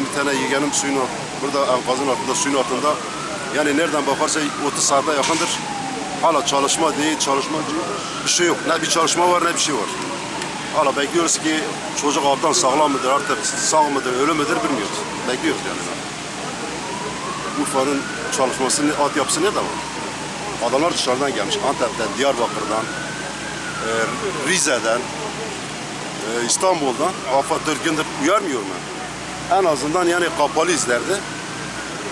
Bir tane yeğenim suyun burada enkazın altında, suyun altında. Yani nereden bakarsa 30 saate yakındır. Hala çalışma değil, çalışma değil. Bir şey yok. Ne bir çalışma var ne bir şey var. Hala bekliyoruz ki çocuk alttan sağlam mıdır artık sağ mıdır ölü müdür bilmiyoruz. Bekliyoruz yani. Urfa'nın çalışmasının altyapısı nerede var? Adamlar dışarıdan gelmiş. Antep'ten, Diyarbakır'dan, e, Rize'den, e, İstanbul'dan. Afat Türk'ündür uyarmıyor mu? En azından yani kapalı izlerdi.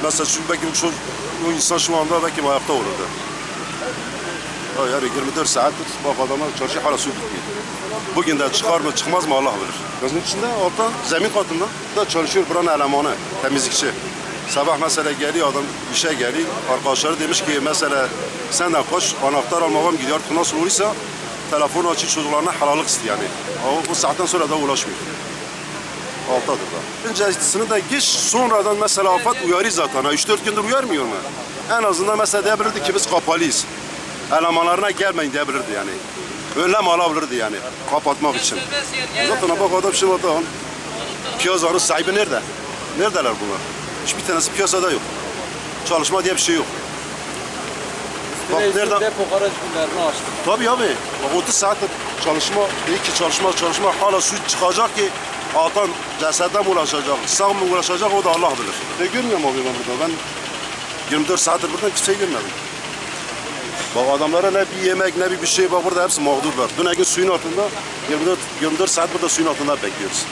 Mesela şu, belki bu, çocuk, bu insan şu anda belki ayakta olurdu. Ya Yani 24 saattir bak adamlar çarşı hala su bitmiyor. Bugün de çıkar mı çıkmaz mı Allah bilir. Gözün içinde altta zemin katında da çalışıyor buranın elemanı, temizlikçi. Sabah mesela geliyor adam işe geliyor. Arkadaşları demiş ki mesela senden koş anahtar almaya gidiyor. Nasıl olursa telefonu açıp çocuklarına halalık istiyor yani. O, o saatten sonra da ulaşmıyor. Alttadır da. Öncesini de geç sonradan mesela afet uyarı zaten. 3-4 gündür uyarmıyor mu? En azından mesela diyebilirdi ki biz kapalıyız. Elemanlarına gelmeyin diyebilirdi yani. Önlem alabilirdi yani kapatmak için. Zaten bak adam şimdi adam piyasanın sahibi nerede? Neredeler bunlar? Hiçbir tanesi piyasada yok. Çalışma diye bir şey yok. Bak nereden? depo garaj günlerini açtık. Tabii abi. Bak 30 saattir çalışma, iyi ki çalışma çalışma hala su çıkacak ki alttan cesetten mi ulaşacak, sağ mı ulaşacak o da Allah bilir. Ne görmüyorum abi ben burada. Ben 24 saattir burada kimseyi görmedim. Bak adamlara ne bir yemek ne bir bir şey bak burada hepsi mağdurlar. Dün gün suyun altında 24, 24 saat burada suyun altında bekliyoruz.